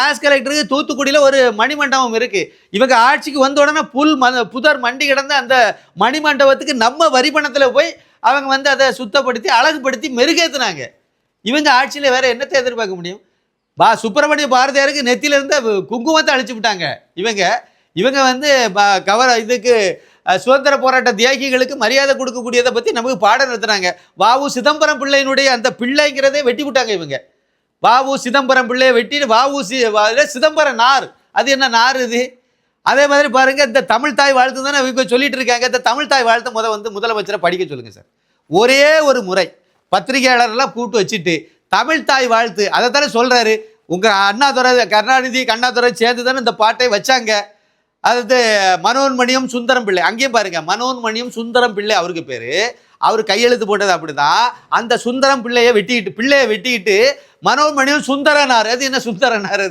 As கலெக்டருக்கு தூத்துக்குடியில் ஒரு மணிமண்டபம் இருக்கு. இவங்க ஆட்சிக்கு வந்த உடனே புல் ம புதர் மண்டி கிடந்த அந்த மணிமண்டபத்துக்கு நம்ம வரி பணத்தில் போய் அவங்க வந்து அதை சுத்தப்படுத்தி அழகுபடுத்தி மெருகேத்துனாங்க. இவங்க ஆட்சியில் வேற என்னத்தை எதிர்பார்க்க முடியும்? பா சுப்பிரமணிய பாரதியாருக்கு நெத்தியில இருந்த குங்குமத்தை அழிச்சு விட்டாங்க. இவங்க இவங்க வந்து கவர இதுக்கு சுதந்திர போராட்ட தியாகிகளுக்கு மரியாதை கொடுக்கக்கூடியதை பற்றி நமக்கு பாடம் நடத்துனாங்க. வாவு சிதம்பரம் பிள்ளையினுடைய அந்த பிள்ளைங்கிறதே வெட்டி விட்டாங்க இவங்க. வாவு சிதம்பரம் பிள்ளையை வெட்டின்னு வாவு சி சிதம்பரம் நார். அது என்ன நார் இது? அதே மாதிரி பாருங்க இந்த தமிழ் தாய் வாழ்த்து தானே இவங்க சொல்லிட்டு இருக்காங்க. இந்த தமிழ் தாய் வாழ்த்து முத வந்து முதலமைச்சரை படிக்க சொல்லுங்க சார். ஒரே ஒரு முறை பத்திரிகையாளர்லாம் கூட்டு வச்சுட்டு தமிழ் தாய் வாழ்த்து. அதை தானே சொல்றாரு. உங்க அண்ணாதுரை கருணாநிதி கண்ணாதுரை சேர்ந்து தானே இந்த பாட்டை வச்சாங்க. அதாவது மனோன்மணியும் சுந்தரம் பிள்ளை. அங்கேயும் பாருங்க மனோன்மணியும் சுந்தரம் பிள்ளை அவருக்கு பேரு. அவர் கையெழுத்து போட்டது அப்படிதான் அந்த சுந்தரம் பிள்ளையை வெட்டிக்கிட்டு பிள்ளையை வெட்டிக்கிட்டு மனோமணியும் சுந்தரனார். அது என்ன சுந்தரனார்? அது